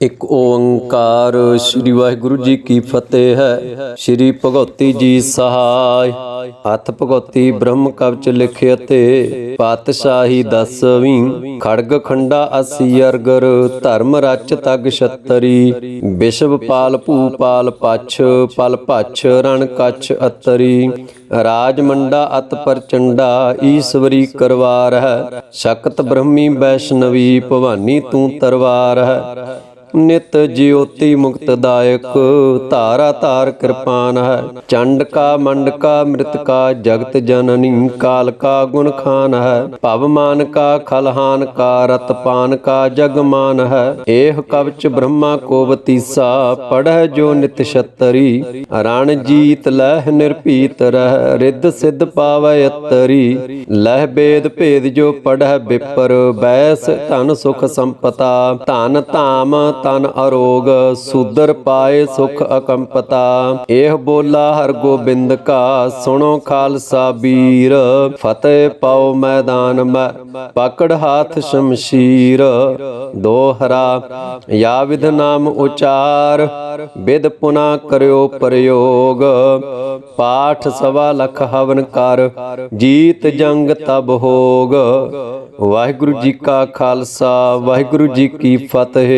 ਇੱਕ ਓੰਕਾਰ ਸ੍ਰੀ ਵਾਹਿਗੁਰੂ ਜੀ ਕੀ ਫਤਿਹ ਹੈ। ਸ੍ਰੀ ਭਗਉਤੀ ਜੀ ਸਹਾਇ। ਹੱਥ ਭਗਉਤੀ ਬ੍ਰਹਮ ਕਵਚ ਲਿਖਿਆ ਤੇ ਪਾਤਸ਼ਾਹੀ ਦਸਵੀਂ। ਖੜਗ ਖੰਡਾ ਅਸੀ ਅਰਗਰ, ਧਰਮ ਰਚ ਤਗ ਛਤਰੀ। ਵਿਸ਼ਵ ਪਾਲ ਭੂਪਾਲ ਪਛ, ਪਲ ਪਛ ਰਣ ਕਛ ਅਤਰੀ। ਰਾਜ ਮੰਡਾ ਅਤ ਪ੍ਰਚੰਡਾ ਈਸ਼ਵਰੀ ਕਰਵਾਰ ਹੈ। ਸ਼ਕਤ ਬ੍ਰਹਮੀ ਵੈਸ਼ਨਵੀ ਭਵਾਨੀ ਤੂੰ ਤਰਵਾਰ ਹੈ। ਨਿਤ ਜਿਉਤੀ ਮੁਕਤਦਾਇਕ ਧਾਰਾ ਧਾਰ ਕਿਰਪਾਨ ਹੈ। ਚੰਡਕਾ ਮੰਡਕਾ ਮ੍ਰਿਤਕਾ ਜਗਤ ਜਨਨੀ ਕਾਲਕਾ ਗੁਣ ਖਾਨ ਹੈ। ਭਵਮਾਨ ਕਾ ਖਲਹਾਨ ਕਾ ਰਤਪਾਨ ਕਾ ਜਗਮਾਨ ਹੈ। ਏਹ ਕਵਚ ਬ੍ਰਹਮਾ ਕੋ ਬਤੀਸਾ, ਪੜਹਿ ਜੋ ਨਿਤ ਛਤਰੀ। ਰਣ ਜੀਤ ਲਹਿ ਨਿਰਭੀਤ ਰਹਿ, ਰਿੱਧ ਸਿੱਧ ਪਾਵੈ ਅਤਰੀ। ਲਹਿ ਬੇਦ ਭੇਦ ਜੋ ਪੜਹਿ ਬਿਪਰ, ਬੈਸ ਧਨ ਸੁਖ ਸੰਪਤਾ। ਧਨ ਧਾਮ ਤਨ ਅਰੋਗ ਸੂਦਰ ਪਾਏ ਸੁਖ ਅਕੰਪਤਾ। ਇਹ ਬੋਲਾ ਹਰ ਗੋਬਿੰਦ ਕਾ, ਸੁਣੋ ਖਾਲਸਾ ਵੀਰ ਫਤਿਹ ਪਾਓ ਮੈਦਾਨ ਮੈਂ, ਪਕੜ ਹਾਥ ਸ਼ਮਸ਼ੀਰ। ਦੋਹਰਾ ਯਾ ਵਿਧ ਨਾਮ ਉਚਾਰ ਵਿਦ ਪੁਨਾ ਕਰਿਓ ਪ੍ਰਯੋਗ। ਪਾਠ ਸਵਾ ਲਖ ਹਵਨ ਕਰ, ਜੀਤ ਜੰਗ ਤਬ ਹੋਗ। ਵਾਹਿਗੁਰੂ ਜੀ ਕਾ ਖਾਲਸਾ, ਵਾਹਿਗੁਰੂ ਜੀ ਕੀ ਫਤਿਹ।